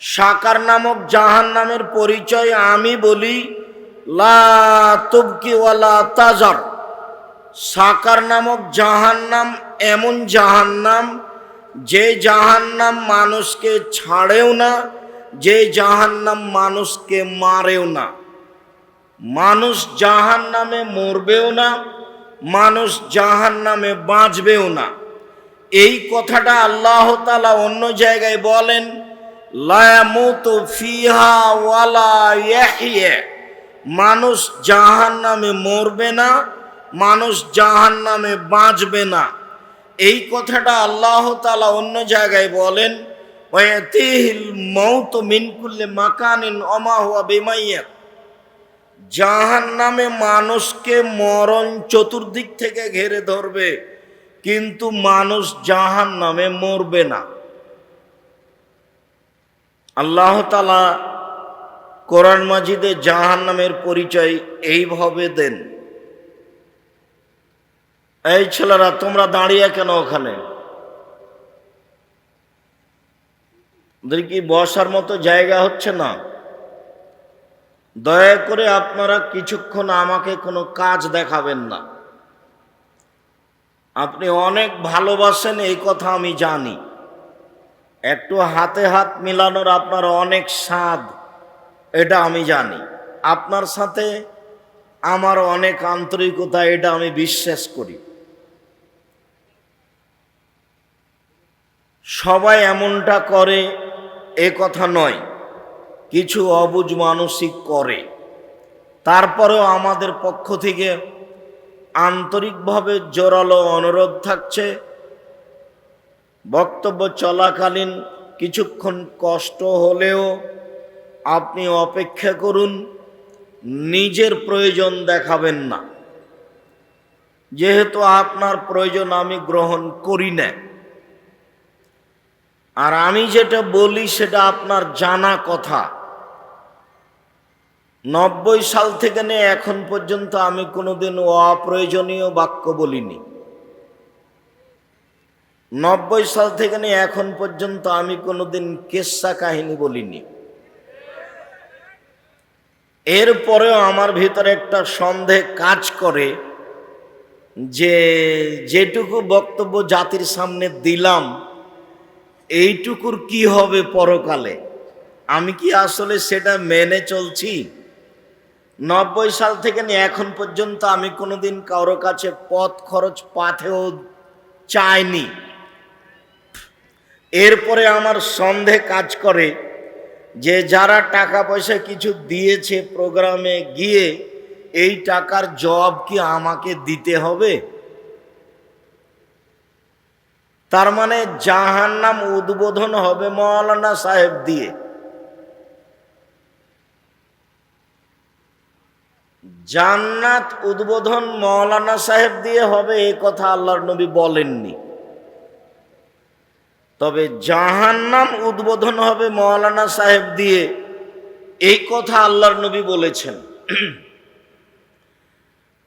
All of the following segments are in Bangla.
সাকার নামক জাহান নামের পরিচয় আমি বলি, লা তাজার। সাকার নামক জাহান্নাম এমন জাহান্নাম, যে জাহান্নাম মানুষকে ছাড়েও না, যে জাহান্নাম মানুষকে মারেও না। মানুষ জাহান নামে মরবেও না, মানুষ জাহান নামে বাঁচবেও না। এই কথাটা আল্লাহ অন্য জায়গায় বলেন লায়ামুতু ফিহা ওয়ালা ইয়াহিয়া মানুষ জাহান নামে মরবে না, মানুষ জাহান নামে বাঁচবে না। এই কথাটা আল্লাহ তালা অন্য জায়গায় বলেন ওয়াতিহিল মৌত মিনকুল্লে মাকানিন অমা হুয়া বেমাইয়া জাহান নামে মানুষকে মরণ চতুর্দিক থেকে ঘেরে ধরবে, কিন্তু মানুষ জাহান নামে মরবে না। আল্লাহ তালা কোরআন মাজিদে জাহান নামের পরিচয় এইভাবে দেন। এই ছেলেরা, তোমরা দাঁড়িয়ে কেন ওখানে? ওদের কি বসার মতো জায়গা হচ্ছে না? দয়া করে আপনারা কিছুক্ষণ আমাকে কোনো কাজ দেখাবেন না। আপনি অনেক ভালোবাসেন, এই কথা আমি জানি। একটু হাতে হাত মিলানোর আপনার অনেক স্বাদ, এটা আমি জানি। আপনার সাথে আমার অনেক আন্তরিকতা, এটা আমি বিশ্বাস করি। সবাই এমনটা করে, এ কথা নয়, কিছু অবুজ মানসিক করে। তারপরেও আমাদের পক্ষ থেকে আন্তরিকভাবে জোরালো অনুরোধ থাকছে। বক্তব্য চলাকালীন কিছুক্ষণ কষ্ট হলেও আপনি অপেক্ষা করুন, নিজের প্রয়োজন দেখাবেন না। যেহেতু আপনার প্রয়োজন আমি গ্রহণ করি না। আর আমি যেটা বলি সেটা আপনার জানা কথা। নব্বই সাল থেকে নিয়ে এখন পর্যন্ত আমি কোনোদিন অপ্রয়োজনীয় বাক্য বলিনি। নব্বই সাল থেকে নিয়ে এখন পর্যন্ত আমি কোনোদিন কেসা কাহিনী বলিনি। এরপরেও আমার ভিতরে একটা সন্দেহ কাজ করে যে যেটুকু বক্তব্য জাতির সামনে দিলাম, এইটুকুর কি হবে পরকালে? আমি কি আসলে সেটা মেনে চলছি? নব্বই সাল থেকে নিয়ে এখন পর্যন্ত আমি কোনোদিন কারও কাছে পথ খরচ পাথেও চাইনি। এরপরে আমার সন্দেহ কাজ করে যে যারা টাকা পয়সা কিছু দিয়েছে প্রোগ্রামে গিয়ে এই টাকার জবাব কি আমাকে দিতে হবে? তার মানে জাহান নাম উদ্বোধন হবে মৌলানা সাহেব দিয়ে। জান্নাত উদ্বোধন মৌলানা সাহেব দিয়ে হবে এ কথা আল্লাহর নবী বলেননি। তবে জাহান্নাম উদ্বোধন হবে মৌলানা সাহেব দিয়ে। এই কথা আল্লাহর নবী বলেছেন।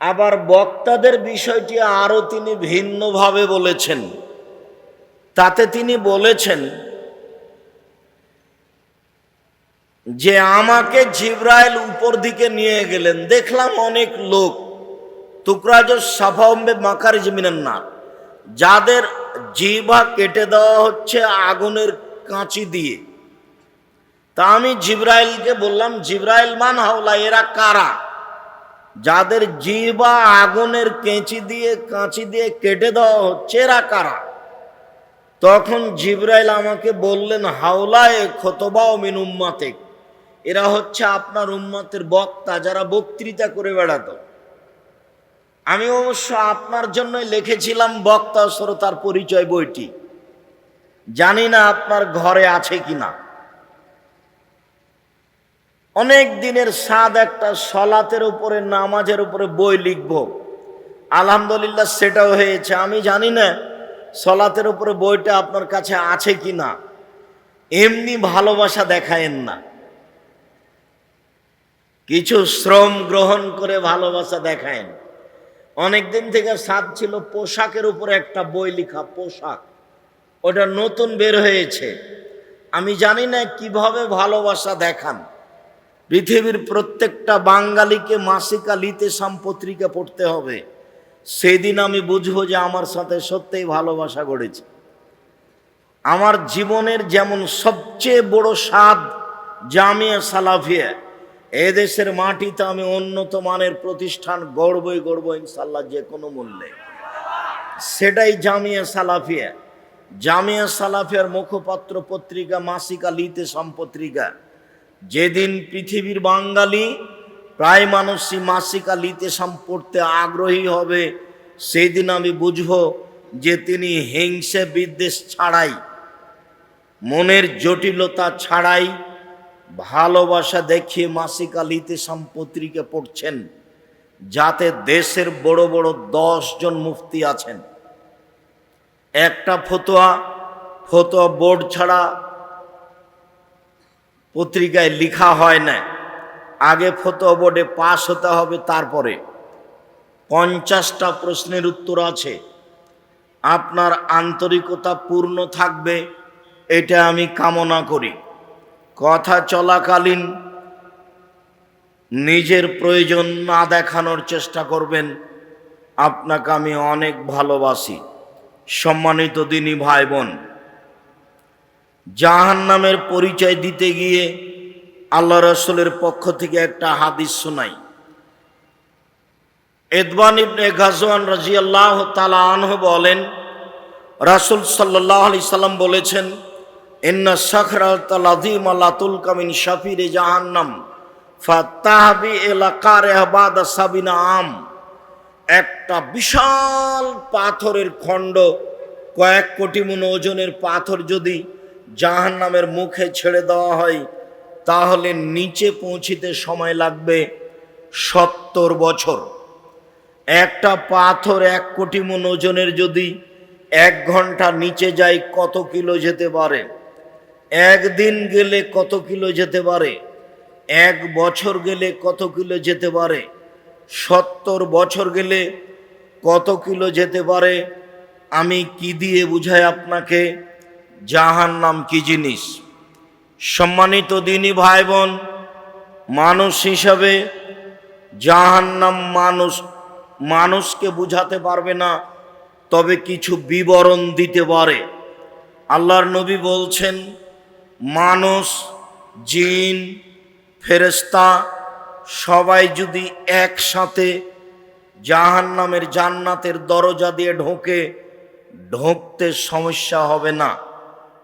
আবার বক্তাদের বিষয়টি আরও তিনি ভিন্নভাবে বলেছেন। তাতে তিনি বলেছেন যে, আমাকে জিব্রাইল উপর দিকে নিয়ে গেলেন। দেখলাম অনেক লোক। টুকরাজ সাফাম্বে মাকার জমিনেন না যাদের জিভা কেটে দেওয়া হচ্ছে আগুনের কাঁচি দিয়ে। তা আমি জিব্রাইলকে বললাম, জিব্রাইল মান হাওলা, এরা কারা? যাদের জিবা আগুনের কেঁচি দিয়ে, কাঁচি দিয়ে কেটে দেওয়া হচ্ছে, এরা কারা? তখন জিব্রাইল আমাকে বললেন, হাওলায় খতবাও মিন উম্মাতে এরা হচ্ছে আপনার উম্মাতের বক্তা যারা বক্তৃতা করে বেড়াতো। আমি অবশ্য আপনার জন্যই লিখেছিলাম বক্তা শ্রোতার পরিচয় বইটি। জানি না আপনার ঘরে আছে কিনা। অনেক দিনের স্বাদ একটা সলাতের উপরে, নামাজের উপরে বই লিখব। আলহামদুলিল্লাহ সেটাও হয়েছে। আমি জানি না সলাতের উপরে বইটা আপনার কাছে আছে কি না এমনি ভালোবাসা দেখায়েন না। কিছু শ্রম গ্রহণ করে ভালোবাসা দেখায়েন। অনেক দিন থেকে সাদ ছিল পোশাকের উপরে একটা বই লেখা, পোশাক। ওটা নতুন বের হয়েছে। আমি জানি না কীভাবে ভালোবাসা দেখান। পৃথিবীর প্রত্যেকটা বাঙালিকে মাসিক আলিতে পত্রিকা পড়তে হবে। সেদিন আমি বুঝব যে আমার সাথে সত্যিই ভালোবাসা গড়েছে। আমার জীবনের যেমন সবচেয়ে বড় স্বাদ জামিয়া সালাফিয়া এদেশের মাটিতে আমি উন্নত মানের প্রতিষ্ঠান গড়বই গড়ব ইনশাল্লাহ যে কোনো মূল্যে। সেটাই জামিয়া সালাফিয়া। জামিয়া সালাফিয়ার মুখপাত্র পত্রিকা, মাসিকা লিতে সম্পত্রিকা যেদিন পৃথিবীর বাঙালি প্রায় মানুষই মাসিকা লিতে পড়তে আগ্রহী হবে সেই দিন আমি বুঝব যে তিনি হিংসে বিদ্বেষ ছাড়াই, মনের জটিলতা ছাড়াই ভালোবাসা দেখিয়ে মাসিকা লিতে পত্রিকা পড়ছেন, যাতে দেশের বড় বড় দশ জন মুফতি আছেন। একটা ফতোয়া ফতোয়া বোর্ড ছাড়া পত্রিকায় লিখা হয় না। আগে ফতোয়া বোর্ডে পাশ হতে হবে তারপরে। পঞ্চাশটা প্রশ্নের উত্তর আছে। আপনার আন্তরিকতা পূর্ণ থাকবে, এটা আমি কামনা করি। কথা চলাকালীন নিজের প্রয়োজন না দেখানোর চেষ্টা করবেন। আপনাকে আমি অনেক ভালোবাসি। সম্মানিত দিনী ভাই বোন জাহান নামের পরিচয় দিতে গিয়ে আল্লাহ রসুলের পক্ষ থেকে একটা হাদিস শোনাই। এদবান ইবনে গাজওয়ান রাজিয়াল্লাহ তালা আনহ বলেন, রাসুল সাল্লাহ আলি সাল্লাম বলেছেন ইন্না সখরাতিম আল্লাতুল কামিন শাফিরে জাহান্নাম ফাতাহাবি এলাকার এহবাদ সাবিনা আম। একটা বিশাল পাথরের খণ্ড, কয়েক কোটি মন ওজনের পাথর যদি জাহান নামের মুখে ছেড়ে দেওয়া হয়, তাহলে নিচে পৌঁছিতে সময় লাগবে সত্তর বছর। একটা পাথর এক কোটি মন ওজনের যদি এক ঘণ্টা নিচে যায়, কত কিলো যেতে পারে? একদিন গেলে কত কিলো যেতে পারে? এক বছর গেলে কত কিলো যেতে পারে? সত্তর বছর গেলে কত কিলো যেতে পারে? আমি কি দিয়ে বুঝাই আপনাকে? জাহান নাম কি জিনিস? সম্মানিত দিনী ভাই বোন মানুষ হিসাবে জাহান নাম মানুষ, মানুষকে বুঝাতে পারবে না, তবে কিছু বিবরণ দিতে পারে। আল্লাহর নবী বলছেন মানুষ, জিন ফেরেস্তা সবাই যদি একসাথে জাহান নামের জান্নাতের দরজা দিয়ে ঢোকে, ঢোকতে সমস্যা হবে না।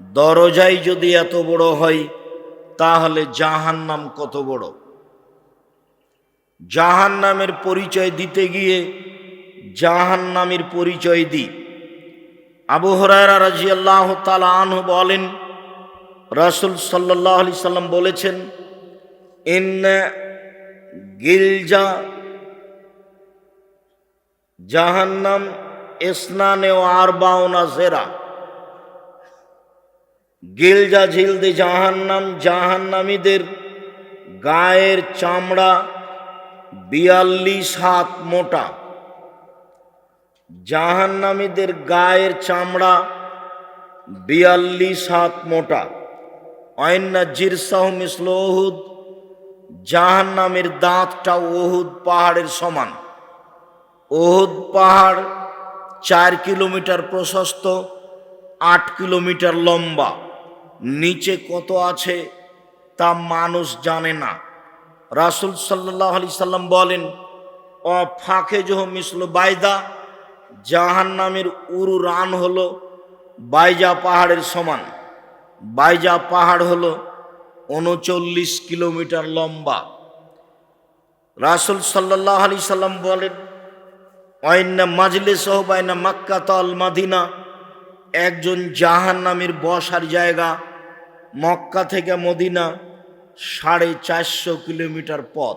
দরজাই যদি এত বড় হয়, তাহলে জাহান নাম কত বড়? জাহান নামের পরিচয় দিতে গিয়ে জাহান নামের পরিচয় দিই। আবু হরারা রাজিয়াল্লাহ তালা আনহু বলেন রাসুল সাল্লাহ আলি সাল্লাম বলেছেন ইন গিলজা, জাহান্নাম ইসনানে ও আরবাউনা জেরা। গিলজা ঝিলদে জাহান্নাম, জাহান্নামীদের গায়ের চামড়া বিয়াল্লিশ হাত মোটা। জাহান্নামীদের গায়ের চামড়া বিয়াল্লিশ হাত মোটা। অন্যা জিরসাহ মিসল ওহুদ জাহান নামের দাঁতটা ওহুদ পাহাড়ের সমান। ওহুদ পাহাড় চার কিলোমিটার প্রশস্ত, আট কিলোমিটার লম্বা। নিচে কত আছে তা মানুষ জানে না। রাসুল সাল্লাহ আলি সাল্লাম বলেন, অ ফাঁকে জহ মিসল বাইদা জাহান নামের উরু রান হলো বাইজা পাহাড়ের সমান। বাইজা পাহাড় হল উনচল্লিশ কিলোমিটার লম্বা। রাসুল সাল্লাহ আলি সাল্লাম বলেন অয়না মাজলে সহ বাইনা মাক্কা তল মাদিনা। একজন জাহান নামের বসার জায়গা মক্কা থেকে মদিনা সাড়ে চারশো কিলোমিটার পথ।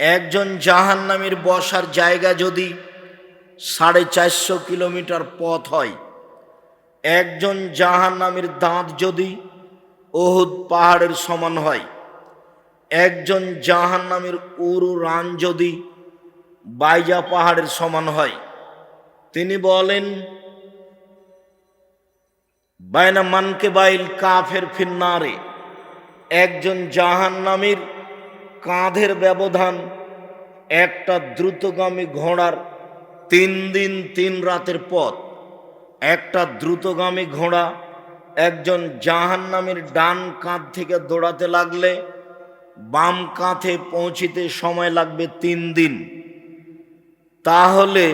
একজন জাহান নামের বসার জায়গা যদি সাড়ে চারশো কিলোমিটার পথ হয় একজন জাহান নামের দাঁত যদি ওহুদ পাহাড়ের সমান হয়, একজন জাহান নামের উরু রান যদি বাইজা পাহাড়ের সমান হয়, তিনি বলেন বায়না মানকে বাইল কাফের ফিন্নারে, একজন জাহান্নামীর কাঁধের ব্যবধান একটা দ্রুতগামী ঘোড়ার তিন দিন তিন রাতের পথ। একটা দ্রুতগামী ঘোড়া একজন জাহান্নামীর ডান কাঁধ থেকে দৌড়াতে লাগলে বাম কাঁধে পৌঁছিতে সময় লাগবে তিন দিন। তাহলে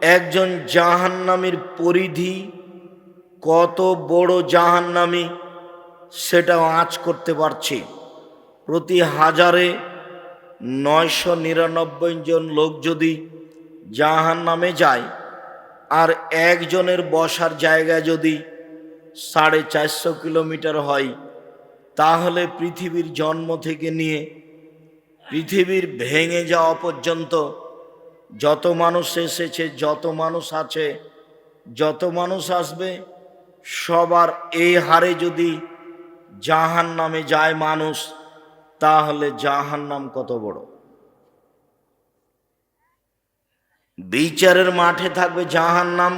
একজন জাহান্নামীর পরিধি কত বড় জাহান্নামী সেটাও আঁচ করতে পারছি। প্রতি হাজারে নয়শো নিরানব্বই জন লোক যদি জাহান নামে যায় আর একজনের বসার জায়গা যদি সাড়ে চারশো কিলোমিটার হয়, তাহলে পৃথিবীর জন্ম থেকে নিয়ে পৃথিবীর ভেঙে যাওয়া পর্যন্ত যত মানুষ এসেছে, যত মানুষ আছে, যত মানুষ আসবে, সবার এই হারে যদি জাহান নামে যায় মানুষ, তাহলে জাহান নাম কত বড়? বিচারের মাঠে থাকবে জাহান নাম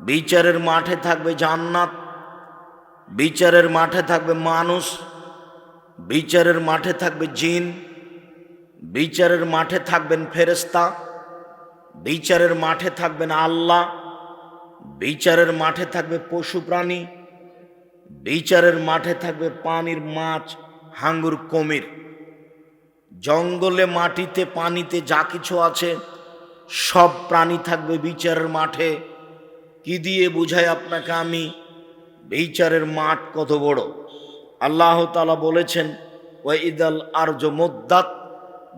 বিচারের মাঠে থাকবে জান্নাত, বিচারের মাঠে থাকবে মানুষ, বিচারের মাঠে থাকবে জিন, বিচারের মাঠে থাকবেন ফেরেস্তা বিচারের মাঠে থাকবেন আল্লাহ, বিচারের মাঠে থাকবে পশু প্রাণী, বিচারের মাঠে থাকবে পানির মাছ, হাঙ্গুর কুমির। জঙ্গলে, মাটিতে, পানিতে যা কিছু আছে সব প্রাণী থাকবে বিচারের মাঠে। কি দিয়ে বুঝাই আপনাকে আমি? বিচারের মাঠ কত বড়? আল্লাহ তালা বলেছেন ওয়াইদাল আর্য মোদ্দাত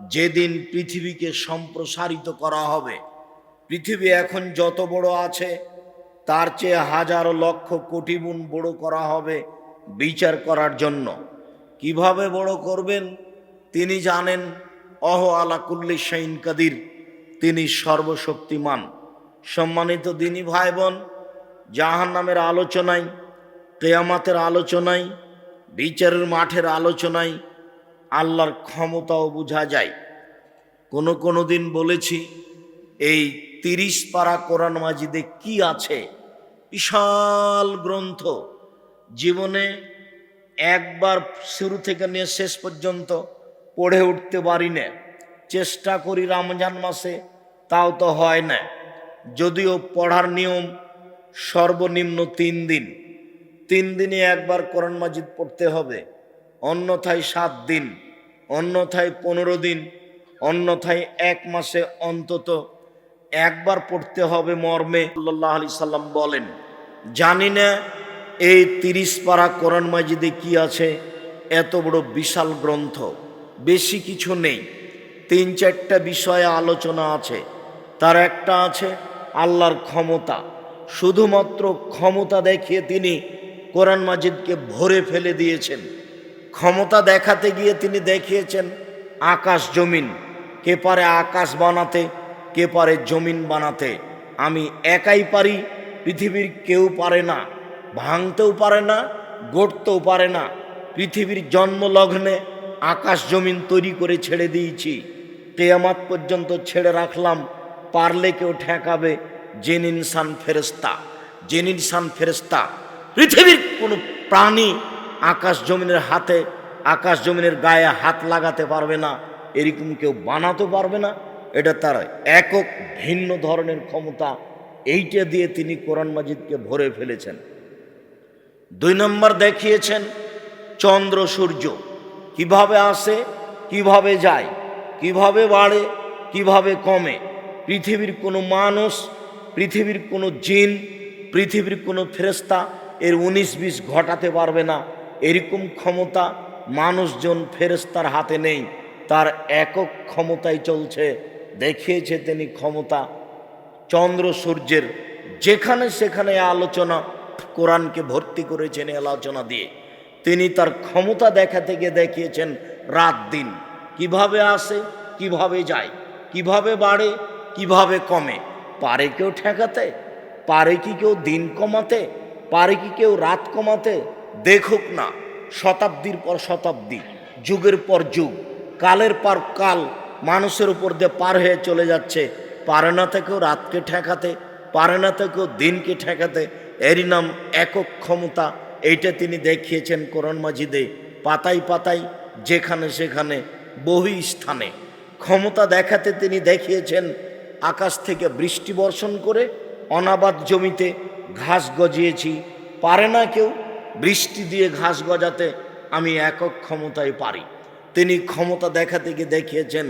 যেদিন পৃথিবীকে সম্প্রসারিত করা হবে। পৃথিবী এখন যত বড় আছে, তার চেয়ে হাজার লক্ষ কোটি গুণ বড় করা হবে বিচার করার জন্য। কীভাবে বড় করবেন? তিনি জানেন, অহ আলা কুল্লি শাইন কাদির তিনি সর্বশক্তিমান। সম্মানিত দিনী ভাই বোন জাহান নামের আলোচনায়, কেয়ামাতের আলোচনায়, বিচারের মাঠের আলোচনায় আল্লাহর ক্ষমতাও বোঝা যায়। কোনো কোনো দিন বলেছি, এই তিরিশ পারা কোরআন মাজিদে কি আছে? বিশাল গ্রন্থ। জীবনে একবার শুরু থেকে নিয়ে শেষ পর্যন্ত পড়ে উঠতে পারি না। চেষ্টা করি রমজান মাসে তাও তো হয় না। যদিও পড়ার নিয়ম সর্বনিম্ন তিন দিন। তিন দিনে একবার কোরআন মাজিদ পড়তে হবে। অন্যথায় সাত দিন, অন্যথায় পনেরো দিন, অন্যথায় এক মাসে অন্তত একবার পড়তে হবে মর্মে। আল্লাহ আলি সাল্লাম বলেন, জানি না এই তিরিশ পারা কোরআন মাজিদে কি আছে। এত বড় বিশাল গ্রন্থ। বেশি কিছু নেই। তিন চারটা বিষয়ে আলোচনা আছে। তার একটা আছে আল্লাহর ক্ষমতা। শুধুমাত্র ক্ষমতা দেখিয়ে তিনি কোরআন মাজিদকে ভরে ফেলে দিয়েছেন। ক্ষমতা দেখাতে গিয়ে তিনি দেখিয়েছেন, আকাশ জমিন, কে পারে আকাশ বানাতে, কে পারে জমিন বানাতে। আমি একাই পারি, পৃথিবীর কেউ পারে না, ভাঙতেও পারে না, গড়তেও পারে না। পৃথিবীর জন্মলগ্নে আকাশ জমিন তৈরি করে ছেড়ে দিয়েছি। কেয়ামাত পর্যন্ত ছেড়ে রাখলাম পারলে কেউ ঠেকাবে, জেন ইনসান ফেরেস্তা জেন ইনসান ফেরেস্তা পৃথিবীর কোনো প্রাণী আকাশ জমিনের হাতে, আকাশ জমিনের গায়ে হাত লাগাতে পারবে না, এরকম কেউ বানাতে পারবে না। এটা তার একক ভিন্ন ধরনের ক্ষমতা, এইটা দিয়ে তিনি কোরআন মাজিদকে ভরে ফেলেছেন। দুই নম্বর দেখিয়েছেন, চন্দ্র সূর্য কীভাবে আসে, কীভাবে যায়, কীভাবে বাড়ে, কীভাবে কমে পৃথিবীর কোনো মানুষ, পৃথিবীর কোনো জিন, পৃথিবীর কোনো ফেরেস্তা এর উনিশ বিশ ঘটাতে পারবে না। এরকম ক্ষমতা মানুষজন ফেরেস্তার হাতে নেই। তার একক ক্ষমতায় চলছে। দেখিয়েছে তিনি ক্ষমতা। চন্দ্র সূর্যের যেখানে সেখানে আলোচনা, কোরআনকে ভর্তি করেছেন আলোচনা দিয়ে। তিনি তার ক্ষমতা দেখা থেকে দেখিয়েছেন রাত দিন। কীভাবে আসে? কীভাবে যায়? কীভাবে বাড়ে? কীভাবে কমে? পারে কেউ ঠেকাতে? পারে কি কেউ দিন কমাতে? পারে কি কেউ রাত কমাতে? দেখুক না, শতাব্দীর পর শতাব্দী, যুগের পর যুগ, কালের পর কাল, মানুষের উপর দিয়ে পার হয়ে চলে যাচ্ছে। পারে না থেকেও রাতকে ঠেকাতে, পারে না থেকেও দিনকে ঠেকাতে। এরই নাম একক ক্ষমতা, এইটা তিনি দেখিয়েছেন কোরআন মাজিদে। পাতাই পাতাই, যেখানে সেখানে বহু স্থানে ক্ষমতা দেখাতে তিনি দেখিয়েছেন আকাশ থেকে বৃষ্টি বর্ষণ করে অনাবাদ জমিতে ঘাস গজিয়েছি। পারে না কেউ বৃষ্টি দিয়ে ঘাস গজাতে আমি একক ক্ষমতায় পারি। তিনি ক্ষমতা দেখাতে গিয়ে দেখিয়েছেন